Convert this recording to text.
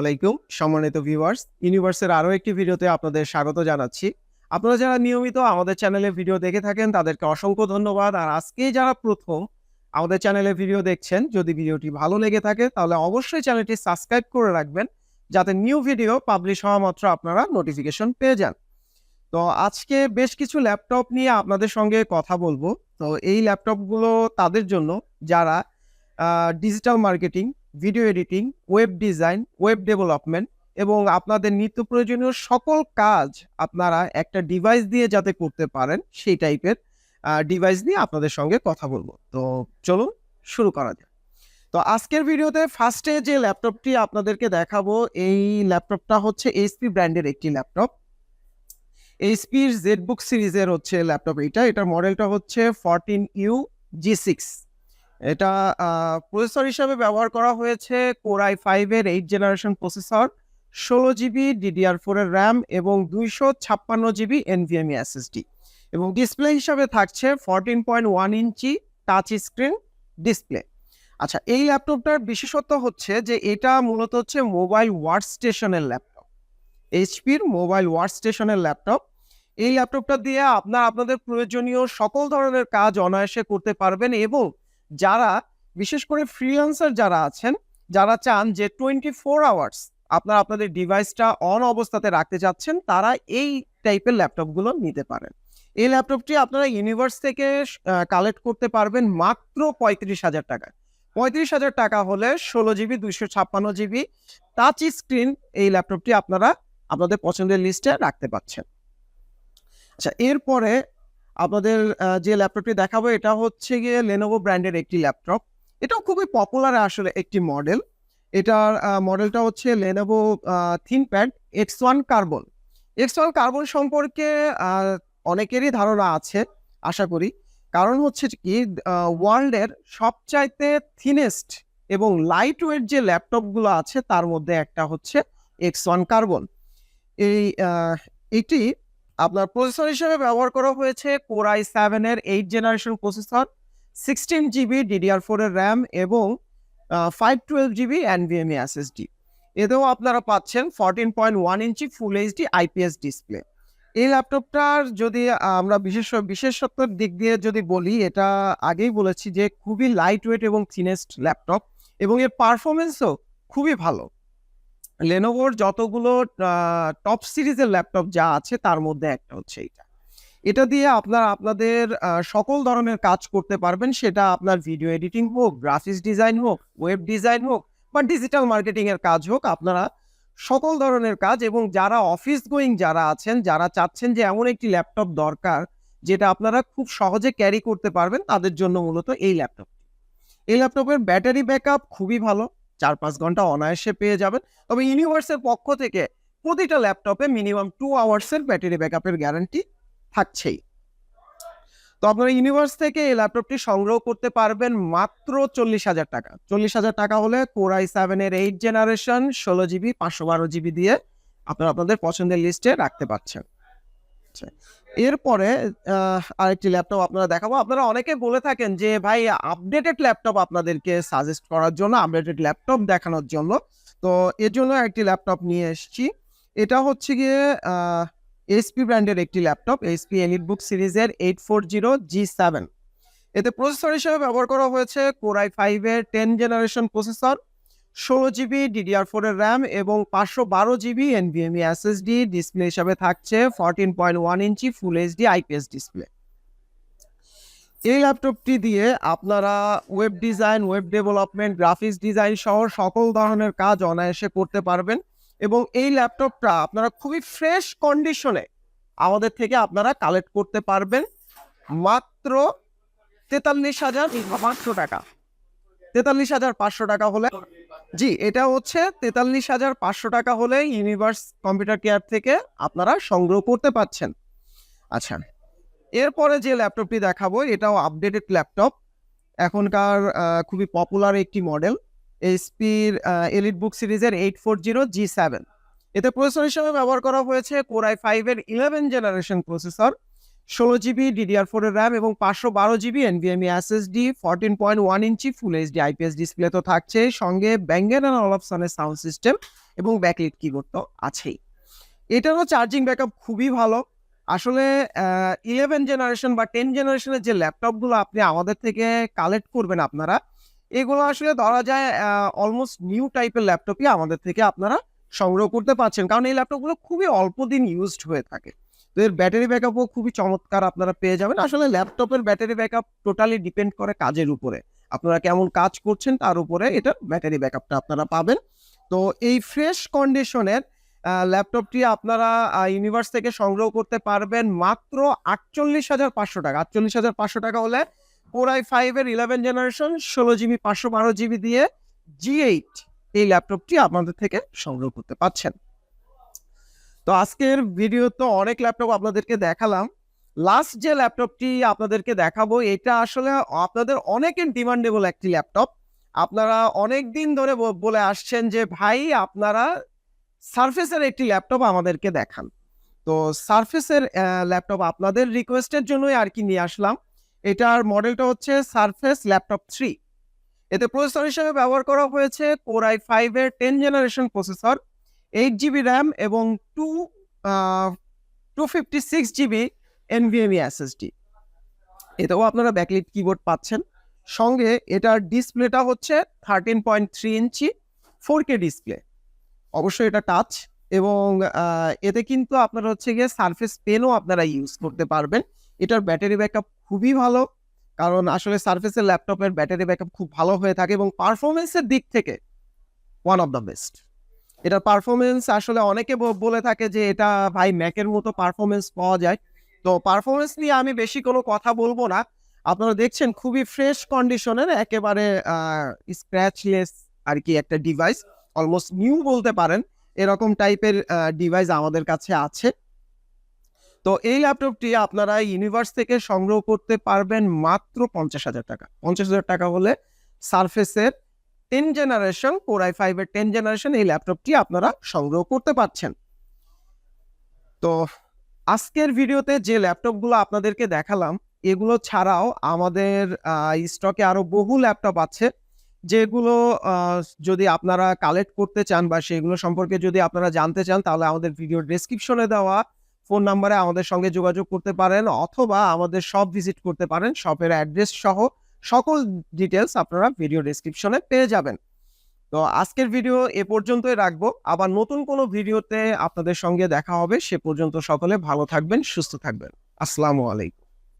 আলাইকুম, সম্মানিত ভিউয়ার্স ইউনিভার্সের আরও একটি ভিডিওতে আপনাদের স্বাগত জানাচ্ছি। আপনারা যারা নিয়মিত আমাদের চ্যানেলে ভিডিও দেখে থাকেন, তাদেরকে অসংখ্য ধন্যবাদ। আর আজকে যারা প্রথম আমাদের চ্যানেলে ভিডিও দেখছেন, যদি ভিডিওটি ভালো লেগে থাকে, তাহলে অবশ্যই চ্যানেলটি সাবস্ক্রাইব করে রাখবেন, যাতে নিউ ভিডিও পাবলিশ হওয়া মাত্র আপনারা নোটিফিকেশন পেয়ে যান। তো আজকে বেশ কিছু ল্যাপটপ নিয়ে আপনাদের সঙ্গে কথা বলব। তো এই ল্যাপটপগুলো তাদের জন্য যারা digital marketing video editing web design web development এবং আপনাদের নিত্য প্রয়োজনীয় সকল কাজ আপনারা একটা ডিভাইস দিয়ে যাতে করতে পারেন, সেই টাইপের ডিভাইস নিয়ে আপনাদের সঙ্গে কথা বলব। তো চলুন শুরু করা যাক। তো আজকের ভিডিওতে ফার্স্টে যে ল্যাপটপটি আপনাদেরকে দেখাবো, এই ল্যাপটপটা হচ্ছে এইচপি ব্র্যান্ডের একটি ল্যাপটপ এইচপির জেড বুক সিরিজের হচ্ছে ল্যাপটপ এটা। এটার মডেলটা হচ্ছে ফরটিন ইউ জি সিক্স এটা প্রসেসর হিসাবে ব্যবহার করা হয়েছে কোরাই ফাইভের এইট জেনারেশন প্রসেসর ষোলো জিবি ডিডিআর ফোরের র্যাম এবং দুইশো ছাপ্পান্ন জিবি এনভিএমই এসএসডি এবং ডিসপ্লে হিসাবে থাকছে fourteen point one inch touch screen display আচ্ছা এই ল্যাপটপটার বিশেষত্ব হচ্ছে যে এটা মূলত হচ্ছে মোবাইল ওয়ার্ক স্টেশনের ল্যাপটপ এইচপির মোবাইল ওয়ার্ক স্টেশনের ল্যাপটপ এই ল্যাপটপটা দিয়ে আপনার আপনাদের প্রয়োজনীয় সকল ধরনের কাজ অনায়াসে করতে পারবেন এবং যারা, বিশেষ করে ফ্রিল্যান্সার যারা আছেন, যারা চান যে টোয়েন্টি ফোর আওয়ার্স আপনারা আপনাদের ডিভাইসটা অন অবস্থাতে রাখতে চাচ্ছেন তারা এই টাইপের ল্যাপটপগুলো নিতে পারেন। এই ল্যাপটপটি আপনারা ইউনিভার্স থেকে কালেক্ট করতে পারবেন মাত্র পঁয়ত্রিশ হাজার টাকায়। পঁয়ত্রিশ হাজার টাকা হলে ষোলো জিবি, দুইশো ছাপ্পান্ন জিবি টাচ স্ক্রিন এই ল্যাপটপটি আপনারা আপনাদের পছন্দের লিস্টে রাখতে পাচ্ছেন। আচ্ছা এরপরে আপনাদের যে ল্যাপটপটি দেখাবো, এটা হচ্ছে গিয়ে লেনোভো ব্র্যান্ডের একটি ল্যাপটপ। এটাও খুবই পপুলার আসলে একটি মডেল এটার মডেলটা হচ্ছে Lenovo thin ThinkPad X one carbon X one carbon সম্পর্কে অনেকেরই ধারণা আছে, আশা করি। কারণ হচ্ছে কি ওয়ার্ল্ডের সবচাইতে থিনেস্ট এবং লাইট ওয়েট যে ল্যাপটপগুলো আছে, তার মধ্যে একটা হচ্ছে এক্স ওয়ান কার্বন এই এটি আপনার প্রসেসর হিসেবে ব্যবহার করা হয়েছে কোরাই সেভেনের eight generation processor sixteen GB DDR ফোরের র্যাম এবং five twelve GB NVMe SSD এতেও আপনারা পাচ্ছেন fourteen point one inch full HD IPS display এই ল্যাপটপটার যদি আমরা বিশেষ বিশেষত্বের দিক দিয়ে যদি বলি, এটা আগেই বলেছি যে খুবই লাইট ওয়েট এবং থিনেস্ট ল্যাপটপ এবং এর পারফরমেন্সও খুবই ভালো। লেনোভোর যতগুলো টপ সিরিজের ল্যাপটপ যা আছে, তার মধ্যে একটা হচ্ছে এটা এটা দিয়ে আপনারা আপনাদের সকল ধরনের কাজ করতে পারবেন। সেটা আপনার ভিডিও এডিটিং হোক গ্রাফিক্স ডিজাইন হোক ওয়েব ডিজাইন হোক, বা ডিজিটাল মার্কেটিং এর কাজ হোক, আপনারা সকল ধরনের কাজ এবং যারা অফিস গোয়িং যারা আছেন, যারা চাচ্ছেন যে এমন একটি ল্যাপটপ দরকার, যেটা আপনারা খুব সহজে ক্যারি করতে পারবেন, তাদের জন্য মূলত এই ল্যাপটপ এই ল্যাপটপের ব্যাটারি ব্যাকআপ খুবই ভালো। চার পাঁচ ঘণ্টা অনায়াসে পেয়ে যাবেন। তবে ইউনিভার্সের পক্ষ থেকে প্রতিটা ল্যাপটপে মিনিমাম টু আওয়ার্সের ব্যাটারি ব্যাকআপের গ্যারান্টি থাকছেই। তো আপনারা ইউনিভার্স থেকে এই ল্যাপটপটি সংগ্রহ করতে পারবেন মাত্র চল্লিশ হাজার টাকা। চল্লিশ হাজার টাকা হলে কোরাই সেভেনের এইট জেনারেশন, ষোলো জিবি, পাঁচশো বারো জিবি দিয়ে আপনারা আপনাদের পছন্দের লিস্টে রাখতে পারছেন। আচ্ছা এরপরে আরেকটি ল্যাপটপ আপনারা দেখাবো। আপনারা অনেকে বলে থাকেন যে, ভাই আপডেটেড ল্যাপটপ আপনাদেরকে সাজেস্ট করার জন্য আপডেটেড ল্যাপটপ দেখানোর জন্য। তো এর জন্য একটি ল্যাপটপ নিয়ে এসেছি। এটা হচ্ছে গিয়ে এসপি ব্র্যান্ডের একটি ল্যাপটপ এসপি এলিট বুক সিরিজের eight four zero G seven এতে প্রসেসর হিসেবে ব্যবহার করা হয়েছে কোরাই ফাইভের টেন জেনারেশন প্রসেসর ষোলো জিবি ডিডিআর ফোরের র্যাম এবং পাঁচশো বারো জিবি এনভিএমই এসএসডি ডিসপ্লে হিসাবে থাকছে fourteen point one inch full HD IPS display এই ল্যাপটপটি দিয়ে আপনারা web design web development graphics design সহ সকল ধরনের কাজ অনায়াসে করতে পারবেন এবং এই ল্যাপটপটা আপনারা খুবই ফ্রেশ কন্ডিশনে আমাদের থেকে আপনারা কালেক্ট করতে পারবেন। মাত্র তেতাল্লিশ হাজার পাঁচশো টাকা। তেতাল্লিশ হাজার পাঁচশো টাকা হলে জি, এটা হচ্ছে তেতাল্লিশ হাজার পাঁচশো টাকা হলে ইউনিভার্স কম্পিউটার কেয়ার থেকে আপনারা সংগ্রহ করতে পাচ্ছেন আচ্ছা এরপরে যে ল্যাপটপটি দেখাবো, এটাও আপডেটেড ল্যাপটপ। এখনকার খুবই পপুলার একটি মডেল এইচপির এলিট বুক সিরিজের eight four zero G seven এতে প্রসেসর হিসেবে ব্যবহার করা হয়েছে কোরাই ফাইভের ইলেভেন জেনারেশন প্রসেসর ষোলো জিবি ডিডিআর ফোরের র্যাম এবং পাঁচশো বারো GB NVMe SSD fourteen point one inch full HD IPS display তো থাকছে। সঙ্গে ব্যাঙ্গেন অ্যান্ড অলপসনের সাউন্ড সিস্টেম এবং ব্যাকলিট কিবোর্ড তো আছেই। এটারও চার্জিং ব্যাকআপ খুবই ভালো। আসলে ইলেভেন জেনারেশন বা টেন জেনারেশনের যে ল্যাপটপগুলো আপনি আমাদের থেকে কালেক্ট করবেন আপনারা, এগুলো আসলে ধরা যায় অলমোস্ট নিউ টাইপের ল্যাপটপই আমাদের থেকে আপনারা সংগ্রহ করতে পারছেন। কারণ এই ল্যাপটপগুলো খুবই অল্প দিন ইউজড হয়ে থাকে। তো এর ব্যাটারি ব্যাকআপও খুবই চমৎকার আপনারা পেয়ে যাবেন। আসলে ল্যাপটপের ব্যাটারি ব্যাকআপ টোটালি ডিপেন্ড করে কাজের উপরে। আপনারা কেমন কাজ করছেন তার উপরে এটা ব্যাটারি ব্যাকআপটা আপনারা পাবেন। তো এই ফ্রেশ কন্ডিশনের ল্যাপটপটি আপনারা ইউনিভার্স থেকে সংগ্রহ করতে পারবেন মাত্র আটচল্লিশ হাজার পাঁচশো টাকা। আটচল্লিশ হাজার পাঁচশো টাকা হলে কোর আই ফাইভের ইলেভেন জেনারেশন ষোলো জিবি, পাঁচশো বারো জিবি দিয়ে জি এইট এই ল্যাপটপটি আপনাদের থেকে সংগ্রহ করতে পারছেন। তো আজকের ভিডিও তো অনেক ল্যাপটপ আপনাদেরকে দেখালাম। লাস্ট যে ল্যাপটপটি আপনাদেরকে দেখাবো, এটা আসলে আপনাদের অনেকের ডিমান্ডেবল একটি ল্যাপটপ আপনারা অনেক দিন ধরে বলে আসছেন যে, ভাই, আপনারা সার্ফেসের একটি ল্যাপটপ আমাদেরকে দেখান। তো সার্ফেসের ল্যাপটপ আপনাদের রিকোয়েস্টের জন্যই আর কি নিয়ে আসলাম। এটার মডেলটা হচ্ছে সার্ফেস ল্যাপটপ থ্রি এতে প্রসেসর হিসেবে ব্যবহার করা হয়েছে কোর আই ফাইভের ten generation processor eight GB RAM এবং two two fifty six GB NVMe SSD এতেও আপনারা ব্যাকলিট কিবোর্ড পাচ্ছেন। সঙ্গে এটার ডিসপ্লেটা হচ্ছে thirteen point three inch four K display অবশ্যই এটা টাচ এবং এতে কিন্তু আপনারা হচ্ছে গিয়ে সারফেস পেনও আপনারা ইউজ করতে পারবেন। এটার ব্যাটারি ব্যাকআপ খুবই ভালো, কারণ আসলে সার্ফেসের ল্যাপটপের ব্যাটারি ব্যাকআপ খুব ভালো হয়ে থাকে এবং পারফরমেন্সের দিক থেকে ওয়ান অফ দ্য বেস্ট এটার পারফরমেন্স আসলে অনেকে বলে থাকে যে এটা ভাই ম্যাকের মতো পারফরমেন্স পাওয়া যায়। তো পারফরমেন্স নিয়ে আমি বেশি কোনো কথা বলব না। আপনারা দেখছেন খুবই ফ্রেশ কন্ডিশনের একেবারে স্ক্র্যাচলেস আর কি একটা ডিভাইস অলমোস্ট নিউ বলতে পারেন। এরকম টাইপের ডিভাইস আমাদের কাছে আছে। তো এই ল্যাপটপটি আপনারা ইউনিভার্স থেকে সংগ্রহ করতে পারবেন মাত্র পঞ্চাশ হাজার টাকা। পঞ্চাশ হাজার টাকা হলে সারফেসের টেন জেনারেশন কোর আই ফাইভের টেন জেনারেশন এই ল্যাপটপটি আপনারা সংগ্রহ করতে পারছেন। তো আজকের ভিডিওতে যে ল্যাপটপগুলো আপনাদেরকে দেখালাম, এগুলো ছাড়াও আমাদের স্টকে আরও বহু ল্যাপটপ আছে, যেগুলো যদি আপনারা কালেক্ট করতে চান বা সেগুলো সম্পর্কে যদি আপনারা জানতে চান, তাহলে আমাদের ভিডিও ডেসক্রিপশনে দেওয়া ফোন নাম্বারে আমাদের সঙ্গে যোগাযোগ করতে পারেন, অথবা আমাদের শপ ভিজিট করতে পারেন শপের অ্যাড্রেস সহ সকল ডিটেলস আপনারা ভিডিও ডিসক্রিপশনে পেয়ে যাবেন। তো আজকের ভিডিও এ পর্যন্তই রাখব। আবার নতুন কোনো ভিডিওতে আপনাদের সঙ্গে দেখা হবে। সে পর্যন্ত সকলে ভালো থাকবেন, সুস্থ থাকবেন। আসসালামু আলাইকুম।